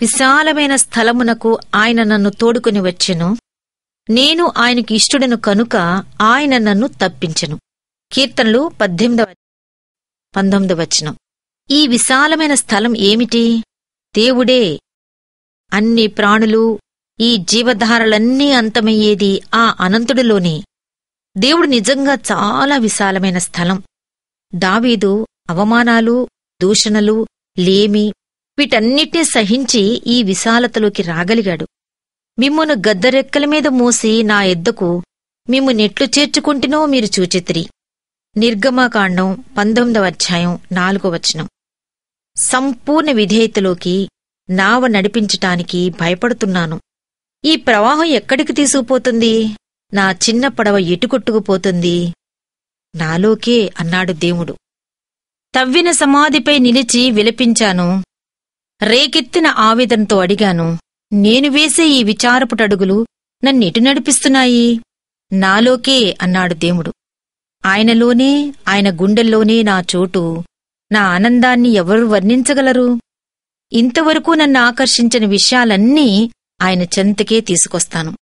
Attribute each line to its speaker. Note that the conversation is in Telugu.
Speaker 1: విశాలమైన స్థలమునకు ఆయన నన్ను తోడుకుని వచ్చెను. నేను ఆయనకి ఇష్టుడను కనుక ఆయన నన్ను తప్పించెను. కీర్తనలు పద్దెనిమిదవ పంతొమ్మిది వచనం. ఈ విశాలమైన స్థలం ఏమిటి? దేవుడే అన్ని ప్రాణులు ఈ జీవధారలన్నీ అంతమయ్యేది ఆ అనంతుడిలోనే. దేవుడు నిజంగా చాలా విశాలమైన స్థలం. దావీదు అవమానాలు దూషణలు లేమి వీటన్నిటినీ సహించి ఈ విశాలతలోకి రాగలిగాడు. మిమ్మును గద్దరెక్కల మీద మోసి నా ఎద్దకు మిమ్ము నెట్లు చేర్చుకుంటునో మీరు చూచితిరి. నిర్గమకాండం పంతొమ్మిదవ అధ్యాయం నాలుగో వచనం. సంపూర్ణ విధేయతలోకి నావ నడిపించటానికి భయపడుతున్నాను. ఈ ప్రవాహం ఎక్కడికి తీసుకుపోతుంది? నా చిన్న పడవ ఎటుకొట్టుకుపోతుంది? నాలోకే అన్నాడు దేవుడు. తవ్విన సమాధిపై నిలిచి విలపించాను. రేకెత్తిన ఆవేదనతో అడిగాను నేను వేసే ఈ విచారపుటడుగులు నన్నెటు నడిపిస్తున్నాయి? నాలోకే అన్నాడు దేవుడు. ఆయనలోనే ఆయన గుండెల్లోనే నా చోటు నా ఆనందాన్ని ఎవరు వర్ణించగలరు? ఇంతవరకు నన్ను ఆకర్షించిన విషయాలన్నీ ఆయన చెంతకే తీసుకొస్తాను.